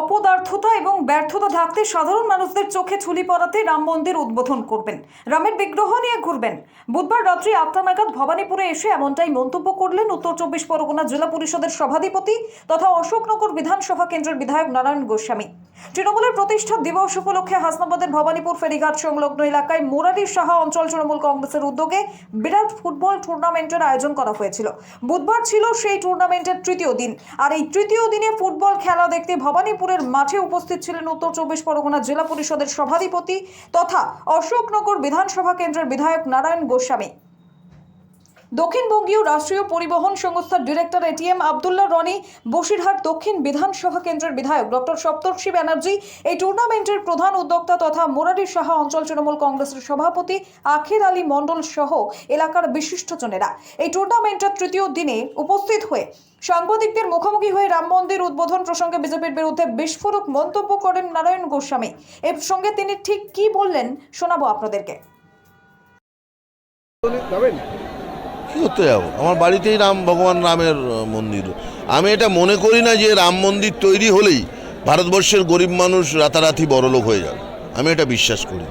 অপদার্থতা এবং ব্যর্থতা ঢাকতে সাধারণ মানুষদের চোখে ছুলি পড়াতে রাম মন্দির উদ্বোধন করবেন। রামের বিগ্রহ নিয়ে ঘুরবেন। বুধবার রাত্রি আটটা নাগাদ ভবানীপুরে এসে এমনটাই মন্তব্য করলেন উত্তর চব্বিশ পরগনা জেলা পরিষদের সভাধিপতি তথা অশোকনগর বিধানসভা কেন্দ্রের বিধায়ক নারায়ণ গোস্বামী। তৃণমূলের প্রতিষ্ঠা দিবস উপলক্ষে হাসনাবাদের ভবানীপুর ফেরিঘাট সংলগ্ন এলাকায় মোরারি সাহা অঞ্চল তৃণমূল কংগ্রেসের উদ্যোগে বিরাট ফুটবল টুর্নামেন্টের আয়োজন করা হয়েছিল। বুধবার ছিল সেই টুর্নামেন্টের তৃতীয় দিন। আর এই তৃতীয় দিনে ফুটবল খেলা দেখতে ভবানীপুরের মাঠে উপস্থিত ছিলেন উত্তর চব্বিশ পরগনা জেলা পরিষদের সভাধিপতি তথা অশোকনগর বিধানসভা কেন্দ্রের বিধায়ক নারায়ণ গোস্বামী। দক্ষিণবঙ্গীয় রাষ্ট্রীয় পরিবহন সংস্থার ডিরেক্টর এটিএম আবদুল্লাহ রনি, বসিরহাট দক্ষিণ বিধানসভা কেন্দ্রের বিধায়ক ডক্টর সপ্তর্ষি ব্যানার্জি, এই টুর্নামেন্টের প্রধান উদ্যোক্তা তথা মোরারি সাহা অঞ্চল তৃণমূল কংগ্রেসের সভাপতি আখির আলী মণ্ডল সহ এলাকার বিশিষ্টজনেরা। এই টুর্নামেন্টের তৃতীয় দিনে উপস্থিত হয়ে সাংবাদিকদের মুখোমুখি হয়ে রাম মন্দির উদ্বোধন প্রসঙ্গে বিজেপির বিরুদ্ধে বিস্ফোরক মন্তব্য করেন নারায়ণ গোস্বামী। এর সঙ্গে তিনি ঠিক কি বললেন শোনাবো আপনাদেরকে। কী করতে যাব? আমার বাড়িতেই রাম, ভগবান রামের মন্দির। আমি এটা মনে করি না যে রাম মন্দির তৈরি হলেই ভারতবর্ষের গরিব মানুষ রাতারাতি বড়লোক হয়ে যাবে। আমি এটা বিশ্বাস করি।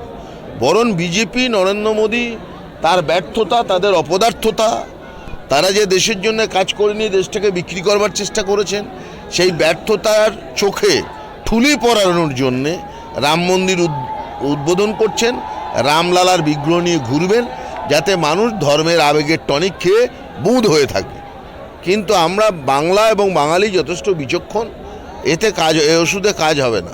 বরং বিজেপি, নরেন্দ্র মোদী, তার ব্যর্থতা, তাদের অপদার্থতা, তারা যে দেশের জন্য কাজ করেনি দেশটাকে বিক্রি করবার চেষ্টা করেছেন, সেই ব্যর্থতার চোখে ঠুলি পড়ানোর জন্যে রাম মন্দির উদ- উদ্বোধন করছেন। রামলালার বিগ্রহ নিয়ে ঘুরবেন। যাতে মানুষ ধর্মের আবেগের টনিক খেয়ে বুঁদ হয়ে থাকে। কিন্তু আমরা বাংলা এবং বাঙালি যথেষ্ট বিচক্ষণ, এতে কাজ, এ ওষুধে কাজ হবে না।